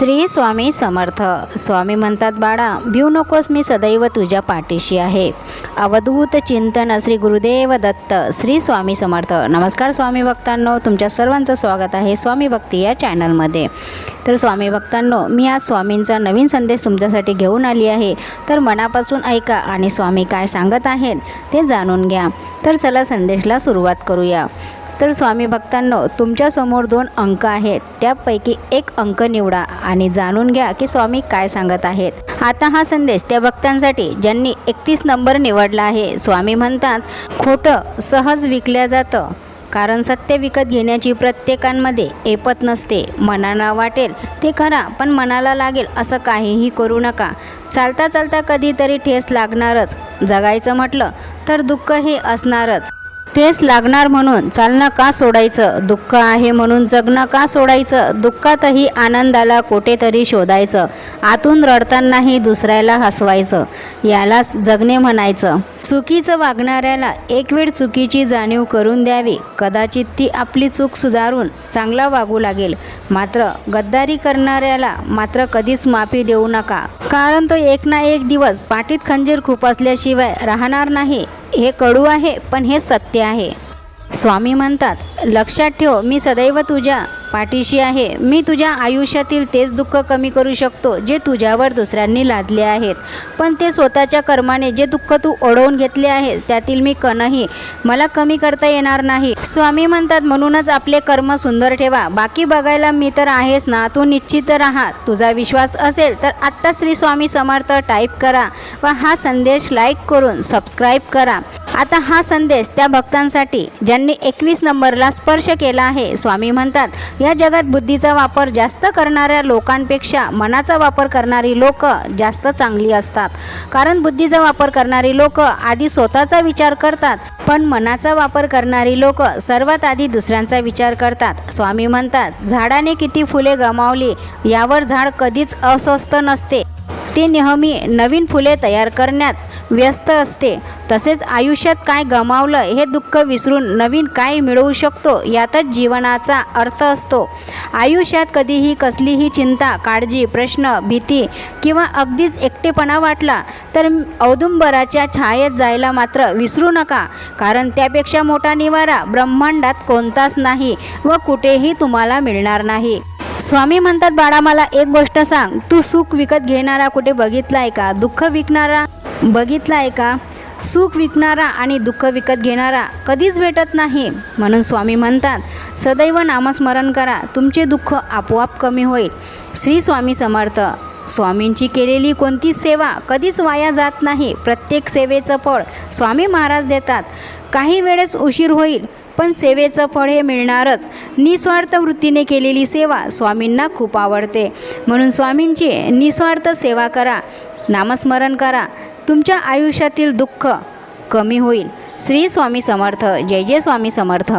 श्री स्वामी समर्थ. स्वामी म्हणतात बाळा भिऊ नकोस मी सदैव तुझ्या पाठीशी आहे. अवधूत चिंतन श्री गुरुदेव दत्त श्री स्वामी समर्थ. नमस्कार स्वामी भक्तांनो तुमच्या सर्वांचं स्वागत आहे स्वामी भक्ती या चॅनलमध्ये. तर स्वामी भक्तांनो मी आज स्वामींचा नवीन संदेश तुमच्यासाठी घेऊन आली आहे. तर मनापासून ऐका आणि स्वामी काय सांगत आहेत ते जाणून घ्या. तर चला संदेशला सुरुवात करूया. तर स्वामी भक्तांनो तुमच्यासमोर दोन अंक आहेत. त्यापैकी एक अंक निवडा आणि जाणून घ्या की स्वामी काय सांगत आहेत. आता हा संदेश त्या भक्तांसाठी ज्यांनी एकतीस नंबर निवडला आहे. स्वामी म्हणतात खोटं सहज विकल्या जातं. कारण सत्य विकत घेण्याची प्रत्येकांमध्ये ऐपत नसते. मनाला वाटेल ते करा पण मनाला लागेल असं काहीही करू नका. चालता चालता कधीतरी ठेस लागणारच. जगायचं म्हटलं तर दुःख हे असणारच. ठेस लागणार म्हणून चालणं का सोडायचं? दुःख आहे म्हणून जगणं का सोडायचं? दुःखातही आनंदाला कुठेतरी शोधायचं. आतून रडतानाही दुसऱ्याला हसवायचं. यालाच जगणे म्हणायचं. चुकीचं वागणाऱ्याला एक वेळ चुकीची जाणीव करून द्यावी. कदाचित ती आपली चूक सुधारून चांगला वागू लागेल. मात्र गद्दारी करणाऱ्याला मात्र कधीच माफी देऊ नका. कारण तो एक ना एक दिवस पाठीत खंजीर खुपसल्याशिवाय राहणार नाही. हे कडू आहे पण हे सत्य आहे. स्वामी म्हणतात लक्षात ठेव मी सदैव तुझ्या पाठीशी आहे. मी तुझ्या आयुष्यातील तेच दुःख कमी करू शकतो जे तुझ्यावर दुसऱ्यांनी लादले आहेत. पण ते स्वतःच्या कर्माने जे दुःख तू ओढवून घेतले आहे त्यातील मी कणही मला कमी करता येणार नाही. स्वामी म्हणतात म्हणूनच आपले कर्म सुंदर ठेवा. बाकी बघायला मी तर आहेस ना. तू निश्चित राहा. तुझा विश्वास असेल तर आत्ता श्री स्वामी समर्थ टाईप करा व हा संदेश लाईक करून सबस्क्राईब करा. आता हा संदेश त्या भक्तांसाठी ज्यांनी एकवीस नंबरला स्पर्श केला आहे स्वामी म्हणतात या जगात बुद्धीचा वापर जास्त करणाऱ्या लोकांपेक्षा मनाचा वापर करणारी लोक जास्त चांगली असतात. कारण बुद्धीचा वापर करणारी लोक आधी स्वतःचा विचार करतात पण मनाचा वापर करणारी लोक सर्वात आधी दुसऱ्यांचा विचार करतात. स्वामी म्हणतात झाडाने किती फुले गमावली यावर झाड कधीच अस्वस्थ नसते. ती नेहमी नवीन फुले तयार करण्यात व्यस्त असते. तसेच आयुष्यात काय गमावलं हे दुःख विसरून नवीन काय मिळवू शकतो यातच जीवनाचा अर्थ असतो. आयुष्यात कधीही कसलीही चिंता काळजी प्रश्न भीती किंवा अगदीच एकटेपणा वाटला तर औदुंबराच्या छायेत जायला मात्र विसरू नका. कारण त्यापेक्षा मोठा निवारा ब्रह्मांडात कोणताच नाही व कुठेही तुम्हाला मिळणार नाही. स्वामी म्हणतात बाळा मला एक गोष्ट सांग. तू सुख विकत घेणारा कुठे बघितला आहे का? दुःख विकणारा? बघितला आहे का? सुख विकणारा आणि दुःख विकत घेणारा कधीच भेटत नाही. म्हणून स्वामी म्हणतात सदैव नामस्मरण करा. तुमचे दुःख आपोआप कमी होईल. श्री स्वामी समर्थ. स्वामींची केलेली कोणती सेवा कधीच वाया जात नाही. प्रत्येक सेवेचं फळ स्वामी महाराज देतात. काही वेळेस उशीर होईल. पण सेवेचं फळ हे मिळणारच. निस्वार्थ वृत्तीने केलेली सेवा स्वामींना खूप आवडते. म्हणून स्वामींची निस्वार्थ सेवा करा. नामस्मरण करा. तुमच्या आयुष्यातील दुःख कमी होईल. श्री स्वामी समर्थ. जय जय स्वामी समर्थ.